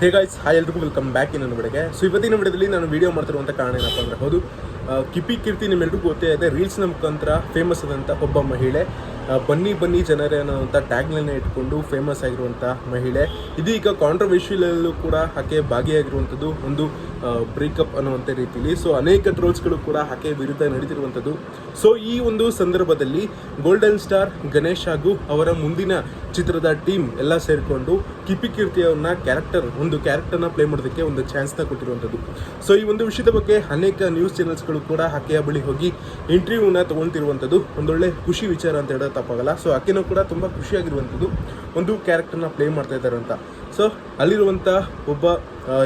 ಹೇ guys hi ಎಲ್ರಿಗೂ welcome back ಇನ್ನೊಂದು ಬಿಡಗೆ ಸೊ ಇವತ್ತಿನ ಬಿಡದಲ್ಲಿ ನಾನು ವೀಡಿಯೋ ಮಾಡ್ತಿರುವಂಥ ಕಾರಣ ಏನಪ್ಪ ಅಂದ್ರೆ ಹೌದು ಕಿಪಿ ಕೀರ್ತಿ ನಿಮ್ಮೆಲ್ರಿಗೂ ಗೊತ್ತೇ ಇದೆ. ರೀಲ್ಸ್ನ ಮುಖಾಂತರ ಫೇಮಸ್ ಆದಂಥ ಒಬ್ಬ ಮಹಿಳೆ ಬನ್ನಿ ಬನ್ನಿ ಜನರೇ ಅನ್ನೋಂಥ ಟ್ಯಾಗ್ಲೈನ್ ಇಟ್ಕೊಂಡು ಫೇಮಸ್ ಆಗಿರುವಂಥ ಮಹಿಳೆ. ಇದೀಗ ಕಾಂಟ್ರವರ್ಷಿಯಲ್ಲೂ ಕೂಡ ಆಕೆ ಭಾಗಿಯಾಗಿರುವಂಥದ್ದು ಒಂದು ಬ್ರೇಕಪ್ ಅನ್ನುವಂಥ ರೀತಿಯಲ್ಲಿ ಸೊ ಅನೇಕ ಟ್ರೋಲ್ಸ್ಗಳು ಕೂಡ ಆಕೆ ವಿರುದ್ಧ ನಡೆದಿರುವಂಥದ್ದು ಸೊ ಈ ಒಂದು ಸಂದರ್ಭದಲ್ಲಿ ಗೋಲ್ಡನ್ ಸ್ಟಾರ್ ಗಣೇಶ್ ಹಾಗೂ ಅವರ ಮುಂದಿನ ಚಿತ್ರದ ಟೀಮ್ ಎಲ್ಲ ಸೇರಿಕೊಂಡು ಕಿಪಿ ಕೀರ್ತಿ ಅವ್ರನ್ನ ಕ್ಯಾರೆಕ್ಟರ್ ಒಂದು ಕ್ಯಾರೆಕ್ಟರ್ನ ಪ್ಲೇ ಮಾಡೋದಕ್ಕೆ ಒಂದು ಚಾನ್ಸ್ನ ಕೊಟ್ಟಿರುವಂಥದ್ದು. ಸೊ ಈ ಒಂದು ವಿಷಯದ ಬಗ್ಗೆ ಅನೇಕ ನ್ಯೂಸ್ ಚಾನೆಲ್ಸ್ಗಳು ಕೂಡ ಆಕೆಯ ಬಳಿ ಹೋಗಿ ಇಂಟರ್ವ್ಯೂನ ತಗೊಳ್ತಿರುವಂಥದ್ದು. ಒಂದೊಳ್ಳೆ ಖುಷಿ ವಿಚಾರ ಅಂತ ಹೇಳೋದು ತಪ್ಪಾಗಲ್ಲ ಸೊ ಆಕೆನೂ ಕೂಡ ತುಂಬ ಖುಷಿಯಾಗಿರುವಂಥದ್ದು. ಒಂದು ಕ್ಯಾರೆಕ್ಟರ್ನ ಪ್ಲೇ ಮಾಡ್ತಾ ಇದ್ದಾರೆ ಅಂತ. ಸೊ ಅಲ್ಲಿರುವಂಥ ಒಬ್ಬ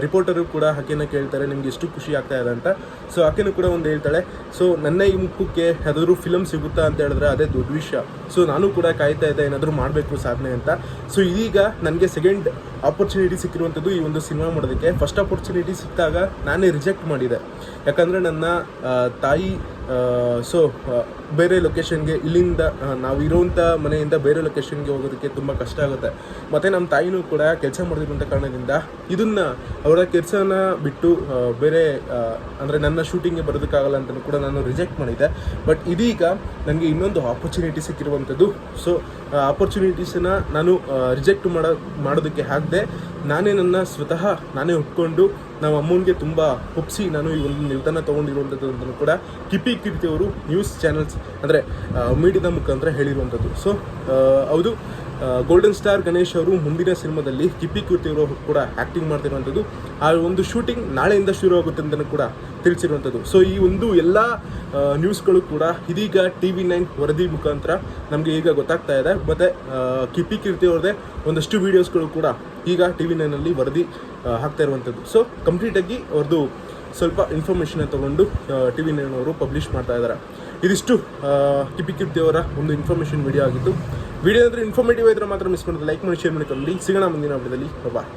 ರಿಪೋರ್ಟರು ಕೂಡ ಆಕೆನ ಕೇಳ್ತಾರೆ, ನಿಮ್ಗೆ ಎಷ್ಟು ಖುಷಿ ಆಗ್ತಾ ಇದೆ ಅಂತ. ಸೊ ಆಕೆನೂ ಕೂಡ ಒಂದು ಹೇಳ್ತಾಳೆ ಸೊ ನನ್ನ ಈ ಮುಖಕ್ಕೆ ಯಾವ್ದಾದ್ರು ಫಿಲಮ್ ಸಿಗುತ್ತಾ ಅಂತ ಹೇಳಿದ್ರೆ ಅದೇ ದೊಡ್ಡ ವಿಷಯ. ಸೊ ನಾನು ಕೂಡ ಕಾಯ್ತಾ ಇದ್ದೆ, ಏನಾದರೂ ಮಾಡಬೇಕು ಸಾಧನೆ ಅಂತ. ಸೊ ಇದೀಗ ನನಗೆ ಸೆಕೆಂಡ್ ಆಪರ್ಚುನಿಟಿ ಸಿಕ್ಕಿರುವಂಥದ್ದು ಈ ಒಂದು ಸಿನಿಮಾ ಮಾಡೋದಕ್ಕೆ. ಫಸ್ಟ್ ಆಪರ್ಚುನಿಟಿ ಸಿಕ್ಕಿದಾಗ ನಾನೇ ರಿಜೆಕ್ಟ್ ಮಾಡಿದೆ. ಯಾಕಂದರೆ ನನ್ನ ತಾಯಿ ಸೊ ಬೇರೆ ಲೊಕೇಶನ್ಗೆ ಇಲ್ಲಿಂದ ನಾವು ಇರೋವಂಥ ಮನೆಯಿಂದ ಬೇರೆ ಲೊಕೇಶನ್ಗೆ ಹೋಗೋದಕ್ಕೆ ತುಂಬ ಕಷ್ಟ ಆಗುತ್ತೆ. ಮತ್ತು ನಮ್ಮ ತಾಯಿನೂ ಕೂಡ ಕೆಲಸ ಮಾಡಿರುವಂಥ ಕಾರಣದಿಂದ ಇದನ್ನು ಅವರ ಕೆಲಸನ ಬಿಟ್ಟು ಬೇರೆ ಅಂದರೆ ನನ್ನ ಶೂಟಿಂಗ್ಗೆ ಬರೋದಕ್ಕಾಗಲ್ಲ ಅಂತಲೂ ಕೂಡ ನಾನು ರಿಜೆಕ್ಟ್ ಮಾಡಿದ್ದೆ ಬಟ್ ಇದೀಗ ನನಗೆ ಇನ್ನೊಂದು ಆಪರ್ಚುನಿಟಿ ಸಿಕ್ಕಿರುವಂಥದ್ದು. ಸೊ ಆಪರ್ಚುನಿಟೀಸನ್ನ ನಾನು ರಿಜೆಕ್ಟ್ ಮಾಡೋ, ಮಾಡೋದಕ್ಕೆ ಆಗದೆ ನಾನೇ ನನ್ನ ಸ್ವತಃ ನಾನೇ ಒಪ್ಕೊಂಡು ನಮ್ಮ ಅಮ್ಮನಿಗೆ ತುಂಬ ಒಪ್ಪಿಸಿ ನಾನು ಈ ಒಂದು ನಿರ್ಧಾರ ತೊಗೊಂಡಿರುವಂಥದ್ದು ಕೂಡ ಕಿಪಿ ಕಿರ್ತಿಯವರು ನ್ಯೂಸ್ ಚಾನೆಲ್ಸ್ ಅಂದರೆ ಮೀಡಿಯಾದ ಮುಖಾಂತರ ಹೇಳಿರುವಂಥದ್ದು ಸೊ ಹೌದು. ಗೋಲ್ಡನ್ ಸ್ಟಾರ್ ಗಣೇಶ್ ಅವರು ಮುಂದಿನ ಸಿನಿಮಾದಲ್ಲಿ ಕಿಪ್ಪಿ ಕೀರ್ತಿ ಅವರು ಕೂಡ ಆ್ಯಕ್ಟಿಂಗ್ ಮಾಡ್ತಿರುವಂಥದ್ದು. ಆ, ಒಂದು ಶೂಟಿಂಗ್ ನಾಳೆಯಿಂದ ಶುರು ಆಗುತ್ತೆ ಅಂತಲೂ ಕೂಡ ತಿಳಿಸಿರುವಂಥದ್ದು. ಸೊ ಈ ಒಂದು ಎಲ್ಲ ನ್ಯೂಸ್ಗಳು ಕೂಡ ಇದೀಗ ಟಿ ವಿ ನೈನ್ ವರದಿ ಮುಖಾಂತರ ನಮಗೆ ಈಗ ಗೊತ್ತಾಗ್ತಾ ಇದೆ. ಮತ್ತು ಕಿಪ್ಪಿ ಕೀರ್ತಿ ಅವ್ರದ್ದೇ ಒಂದಷ್ಟು ವೀಡಿಯೋಸ್ಗಳು ಕೂಡ ಈಗ ಟಿ ವಿ ನೈನಲ್ಲಿ ವರದಿ ಹಾಕ್ತಾ ಇರುವಂಥದ್ದು. ಸೊ ಕಂಪ್ಲೀಟಾಗಿ ಅವ್ರದ್ದು ಸ್ವಲ್ಪ ಇನ್ಫಾರ್ಮೇಷನ್ ತಗೊಂಡು ಟಿ ವಿ ನೈನ್ ಅವರು ಪಬ್ಲಿಷ್ ಮಾಡ್ತಾ ಇದ್ದಾರೆ ಇದಿಷ್ಟು ಕಿಪಿ ಕೀರ್ತಿ ಅವರ ಒಂದು ಇನ್ಫಾರ್ಮೇಷನ್ ವಿಡಿಯೋ ಆಗಿತ್ತು ವಿಡಿಯೋ ಅಂದರೆ ಇನ್ಫಾರ್ಮೇಟಿವ್ ಇದ್ರೆ ಮಾತ್ರ ಮಿಸ್ ಮಾಡಿದ್ರೆ ಲೈಕ್ ಮಾಡಿ ಶೇರ್ ಮಾಡಿ ಮಾಡ್ಕೊಂಡು ಸಿಗೋಣ ಮುಂದಿನ ವಿಡಿಯೋದಲ್ಲಿ ಬಾಯ್